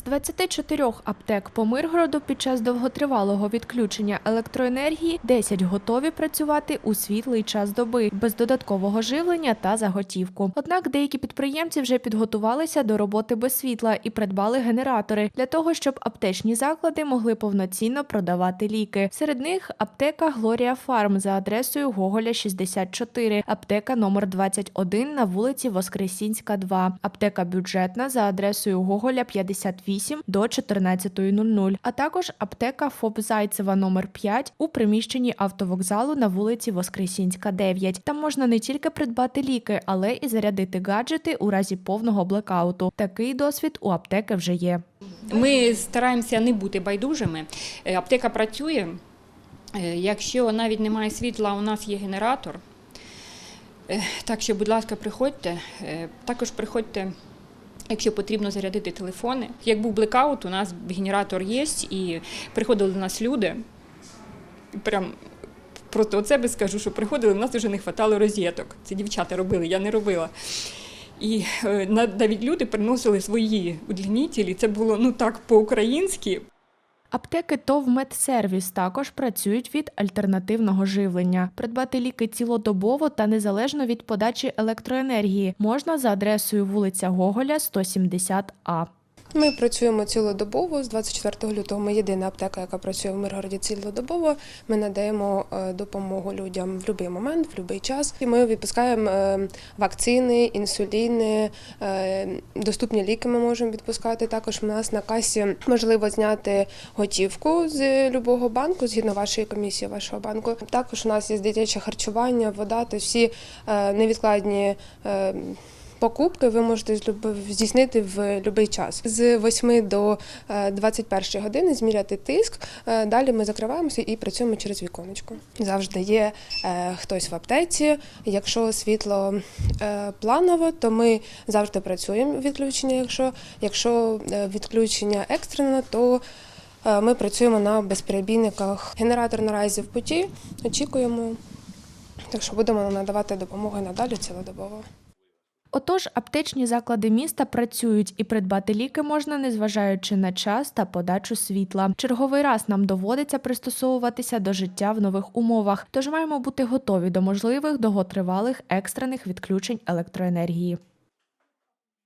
З 24 аптек по Миргороду під час довготривалого відключення електроенергії 10 готові працювати у світлий час доби без додаткового живлення та заготівку. Однак деякі підприємці вже підготувалися до роботи без світла і придбали генератори для того, щоб аптечні заклади могли повноцінно продавати ліки. Серед них аптека Глорія Фарм за адресою Гоголя 64, аптека номер 21 на вулиці Воскресінська, 2, аптека бюджетна за адресою Гоголя 58 до 14.00, а також аптека ФОП Зайцева номер 5 у приміщенні автовокзалу на вулиці Воскресінська, 9. Там можна не тільки придбати ліки, але і зарядити гаджети у разі повного блекауту. Такий досвід у аптеки вже є. Ми стараємося не бути байдужими. Е, Аптека працює. Е, Якщо навіть немає світла, у нас є генератор. Е, Так що, будь ласка, приходьте. Також приходьте, якщо потрібно зарядити телефони. Як був блекаут, у нас генератор є, і приходили до нас люди. Прям просто от себе скажу, що приходили, у нас вже не вистачало розеток. Це дівчата робили, я не робила. І е, на- навіть люди приносили свої удлінітелі. Це було ну так по-українськи. Аптеки ТОВ «Медсервіс» також працюють від альтернативного живлення. Придбати ліки цілодобово та незалежно від подачі електроенергії можна за адресою вулиця Гоголя, 170А. Ми працюємо цілодобово. З 24 лютого ми єдина аптека, яка працює в Миргороді цілодобово. Ми надаємо е, допомогу людям в будь-який момент, в будь-який час. І ми випускаємо е, вакцини, інсуліни, е, доступні ліки ми можемо відпускати. Також у нас на касі можливо зняти готівку з будь-якого банку, згідно вашої комісії, вашого банку. Також у нас є дитяче харчування, вода, тобто всі невідкладні. Е, Покупки ви можете здійснити в будь-який час з 8 до е, 21 години зміряти тиск. Е, Далі ми закриваємося і працюємо через віконечко. Завжди є е, хтось в аптеці. Якщо світло е, планово, то ми завжди працюємо відключення. Якщо, якщо е, відключення екстрено, то е, ми працюємо на безперебійниках. Генератор наразі в путі, очікуємо. Так що будемо надавати допомогу надалі цілодобово. Отож, аптечні заклади міста працюють і придбати ліки можна, незважаючи на час та подачу світла. Черговий раз нам доводиться пристосовуватися до життя в нових умовах, тож маємо бути готові до можливих довготривалих екстрених відключень електроенергії.